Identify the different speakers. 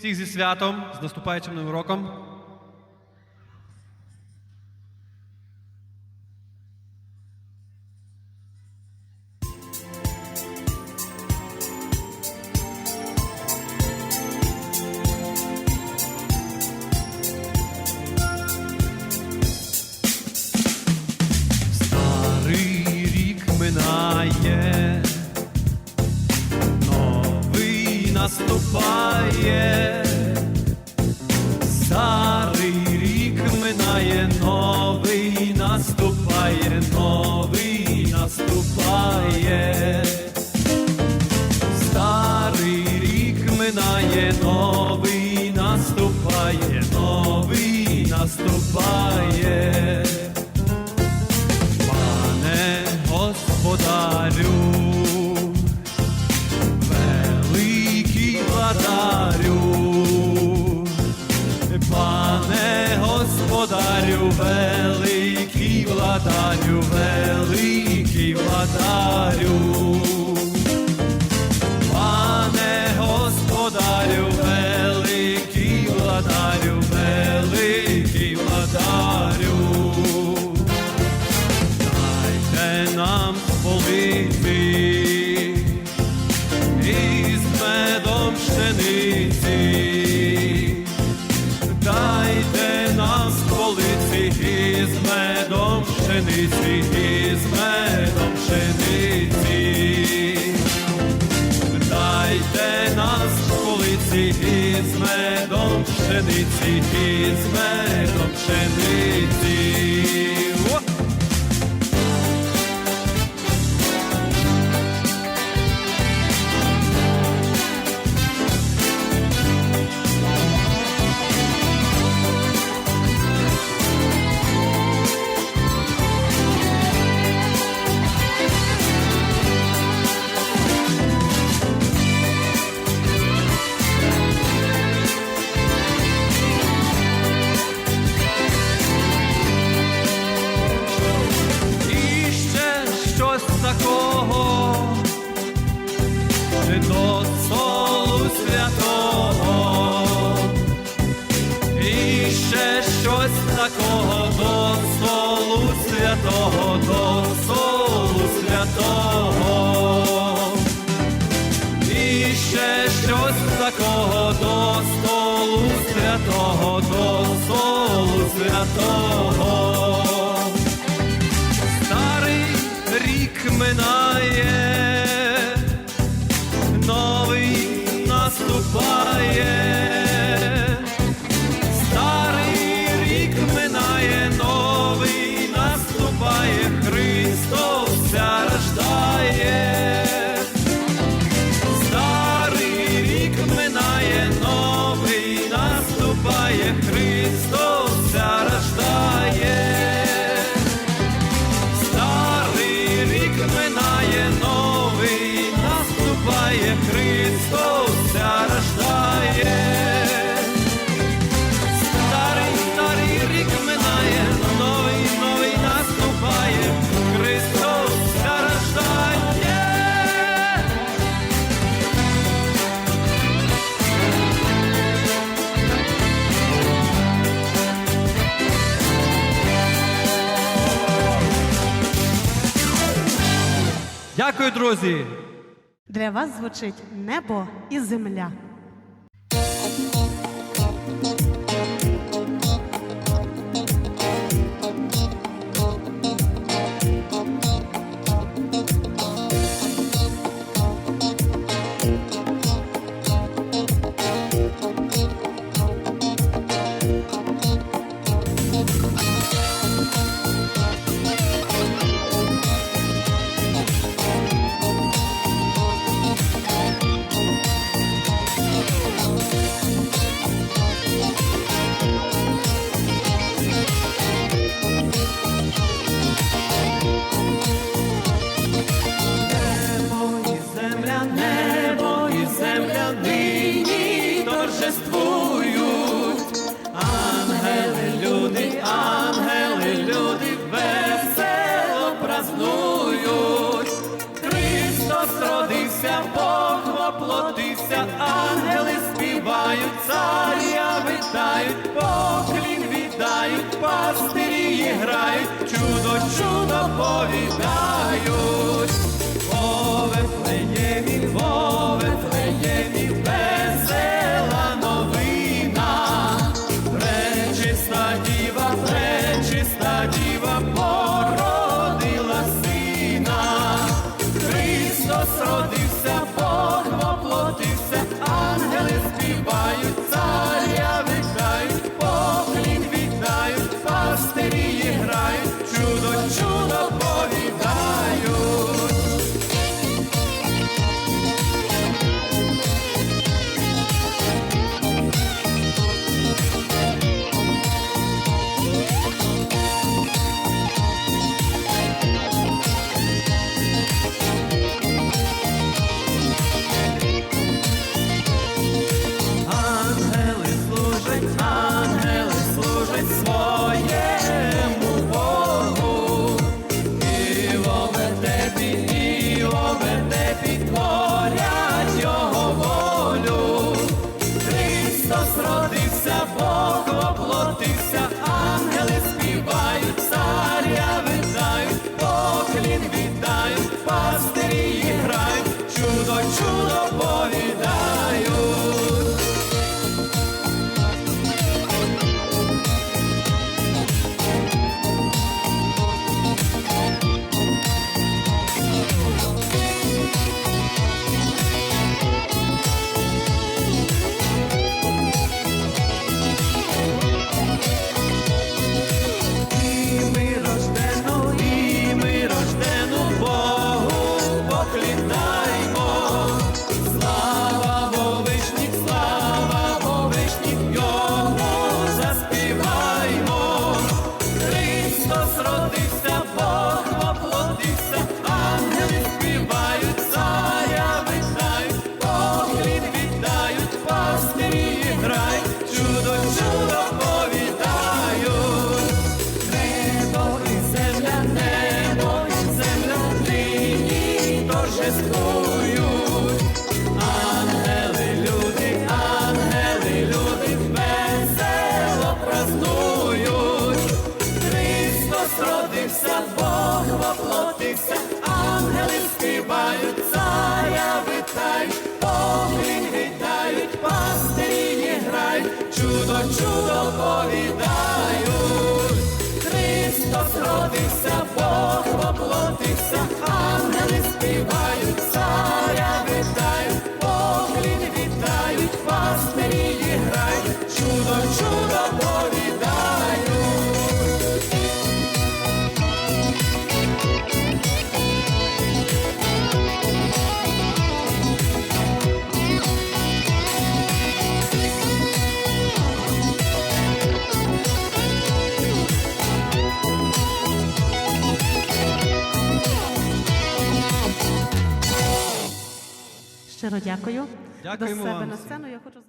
Speaker 1: Всіх зі святом, з наступаючим новим роком. Наступає. Пане господарю, великий владарю, пане господарю, великий владарю, великий владарю. Медом і з медом пшениці. Дайте нас полиці із медом пшениці, із медом пшениці. Столу наступає, Христос рождає. Старий, старий рік минає, новий, новий наступає, Христос рождає. Дякую, друзі!
Speaker 2: Для вас звучить небо і земля.
Speaker 1: сповідають, Вовифлеємі, Вовифлеємі, весела новина, пречиста діва, Бог воплотився.
Speaker 2: щиро дякую.
Speaker 1: Дякуємо
Speaker 2: До себе
Speaker 1: вам
Speaker 2: на сцену. Я хочу